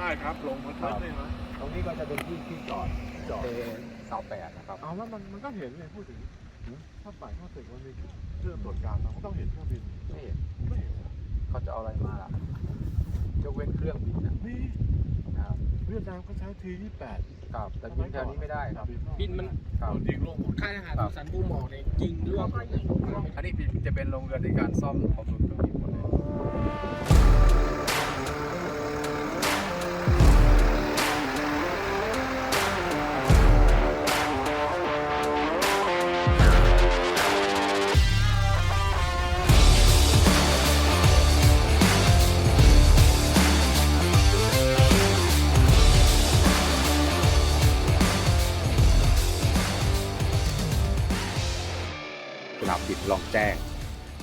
ได้ครับลงมาทับเลยนะตรงนี้ก็จะเป็นที่ที่จอดจอดเอสาวแปดนะครับเอาแล้วมันมันก็เห็นเลยพูดถึงถ้าฝ่ายเข้าตึกมันมีเครื่องตรวจการเราก็ต้องเห็นเครื่องบินไม่เห็นไม่เห็นเขาจะเอาอะไรมาล่ะยกเว้นเครื่องบินนะนี่นะครับเวียดนามเขาใช้ทีที่แปดครับแต่บินแถวนี้ไม่ได้ครับบินมันครับโดนยิงลงหมดค่ายทหารสุสันภูหมอกเนี่ยยิงร่วงอันนี้จะเป็นโรงเรือนในการซ่อมของศูนย์เครื่องบินามบินลองแจ้ง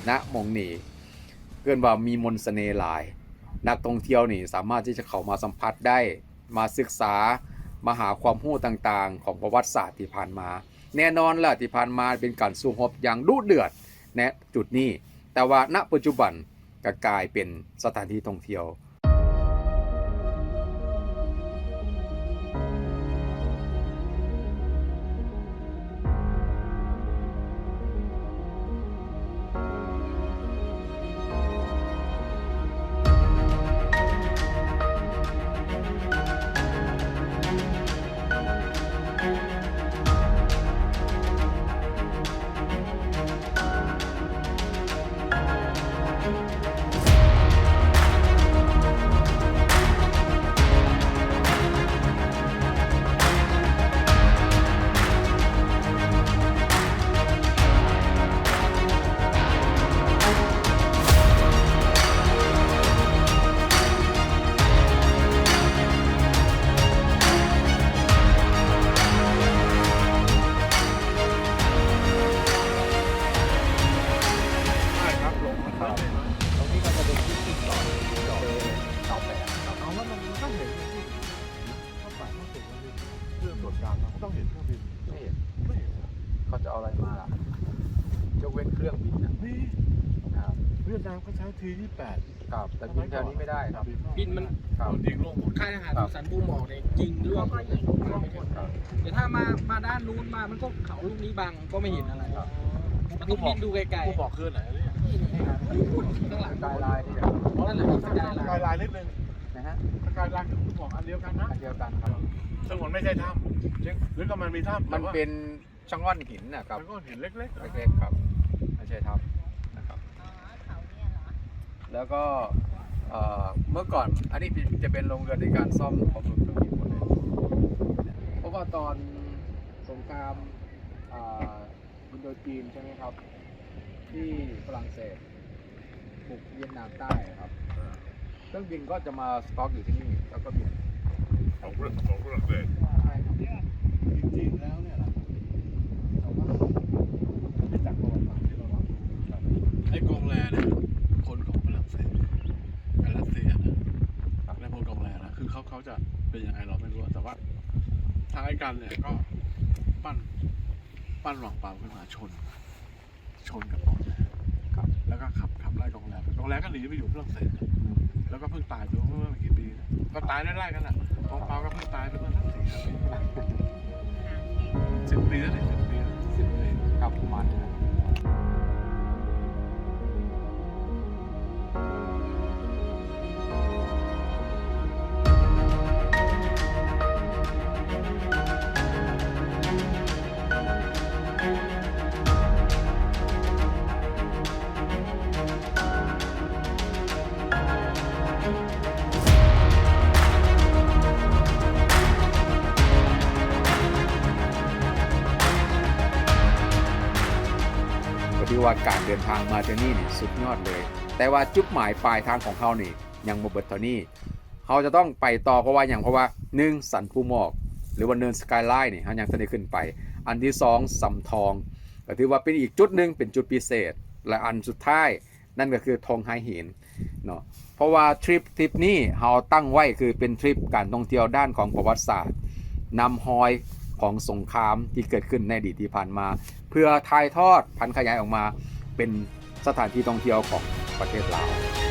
ณหมงนี่เกินว่ามีมนต์เสน่ห์หลาย นักท่องเที่ยวนี่สามารถที่จะเข้ามาสัมผัสได้มาศึกษามาหาความรู้ต่างๆ ของประวัติศาสตร์ที่ผ่านมา แน่นอนแหละที่ผ่านมาเป็นการสู้รบอย่างดุเดือดณจุดนี้ แต่ว่าณปัจจุบันก็กลายเป็นสถานที่ท่องเที่ยว ตรงนี้ก็จะเป็นที่ที่จอดจอดเอสาวแปดครับเอาวมันมันก็เห็นเลยพูดถึงถ้าฝ่ายเข้าตึกมันเครื่องตรวจการเราต้องเห็นเครื่องบินไม่เห็นไม่เห็นเขาจะเอาอะไรมาล่ะยกเว้นเครื่องบินนะนี่ครับเวียดนามเขาใช้ทีที่แปดครับแต่บินแถวนี้ไม่ได้ครับบินมันครับดนยิงลงหมดค่ายทหารสันภูหมอกเนี่ยยิงร่วงครับแต่ถ้ามามาด้านนู้นมามันก็เขาลูกนี้บังก็ไม่เห็นอะไรมันต้องบินดูไกลๆผู้บอกคือไหน เนี่ยๆนี่นะครับข้างหลังสกายไลน์นี่ครับนั่นแหละสกายสไลกายน์ไลน์นิดนึงนะฮะสกายไลน์กับผู้บอกอันเดียวกันนะอันเดียวกันครับซึ่งมันไม่ใช่ถ้ำหรือก็มันมีถ้ำมันเป็นช่างว่อนหินนะครับมันก็เห็นเล็กๆเล็กๆครับไม่ใช่ทับนะครับแล้วก็เอ่อเมื่อก่อนอันนี้จะเป็นโรงเรือนในการซ่อมของศูนย์เครื่องบินหมดเลยเพราะว่าตอนสงครามอ่าอินโดจีนใช่ไหมครับ ที่ฝรั่งเศสบุกเวียดนามใต้ครับ เครื่องบินก็จะมาสต็อกอยู่ที่นี่แล้วก็บินของฝรั่งของฝรั่งเศสใช่ครับจริงๆแล้วเนี่ยนะแต่ว่าไม่จากประวัติศาสตร์ที่เรารับรู้ครับไอ้กองแรเนี่ยคนของฝรั่งเศสกับรัสเซียนะในพลกองแรนะคือเขาเขาจะเป็นยังไงเราไม่รู้แต่ว่าทางไอ้กันเนี่ยก็ปั้นปั้นหวังเปล่าขึ้นมาชน ชนกับ ก็ขับขับไล่กองแรไปกองแรก็หนีไปอยู่ฝรั่งเศสแล้วก็เพิ่งตายไปเมื่อไม่กี่ปีนะก็ตายไล่ๆกันแหละกองเปาก็เพิ่งตายไปเมื่อสักสี่ปีสิบปีแล้วเนี่ยสิบปีแล้วสิบปีครับประมาณนี้ ถือว่าการเดินทางมาที่นี่นี่สุดยอดเลย แต่ว่าจุดหมายปลายทางของเขานี่ยังบ่เบิดเท่านี้เขาจะต้องไปต่อเพราะว่าอย่างเพราะว่าหนึ่งสันภูหมอก หรือว่าเนินสกายไลน์นี่เขายังจะได้ขึ้นไป อันที่สองสำทองก็ถือว่าเป็นอีกจุดหนึ่งเป็นจุดพิเศษ และอันสุดท้ายนั่นก็คือทองไฮหินเนาะเพราะว่าทริปทริปนี้เราตั้งไว้คือเป็นทริปการท่องเที่ยวด้านของประวัติศาสตร์นำฮอย ของสงครามที่เกิดขึ้นในอดีตที่ผ่านมา เพื่อถ่ายทอดพันขยายออกมาเป็นสถานที่ท่องเที่ยวของประเทศลาว